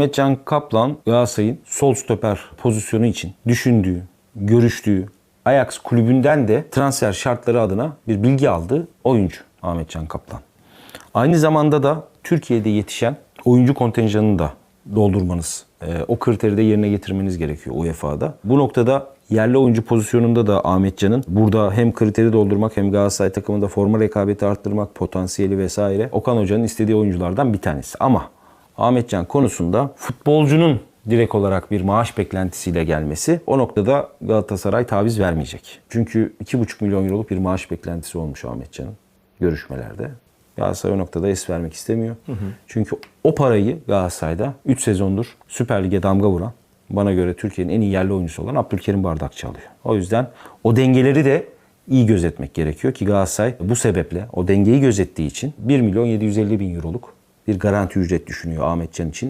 Ahmet Can Kaplan Galatasaray'ın sol stoper pozisyonu için düşündüğü, görüştüğü Ajax kulübünden de transfer şartları adına bir bilgi aldığı oyuncu Ahmet Can Kaplan. Aynı zamanda da Türkiye'de yetişen oyuncu kontenjanını da doldurmanız, e, o kriteri de yerine getirmeniz gerekiyor UEFA'da. Bu noktada yerli oyuncu pozisyonunda da Ahmetcan'ın burada hem kriteri doldurmak hem Galatasaray takımında forma rekabeti arttırmak, potansiyeli vesaire Okan Hoca'nın istediği oyunculardan bir tanesi. Ama Ahmetcan konusunda futbolcunun direkt olarak bir maaş beklentisiyle gelmesi o noktada Galatasaray taviz vermeyecek. Çünkü 2,5 milyon euroluk bir maaş beklentisi olmuş Ahmetcan'ın görüşmelerde. Galatasaray o noktada es vermek istemiyor. Çünkü o parayı Galatasaray'da 3 sezondur Süper Lig'e damga vuran bana göre Türkiye'nin en iyi yerli oyuncusu olan Abdülkerim Bardakçı alıyor. O yüzden o dengeleri de iyi gözetmek gerekiyor ki Galatasaray bu sebeple o dengeyi gözettiği için 1 milyon 750 bin euroluk bir garanti ücret düşünüyor Ahmetcan için.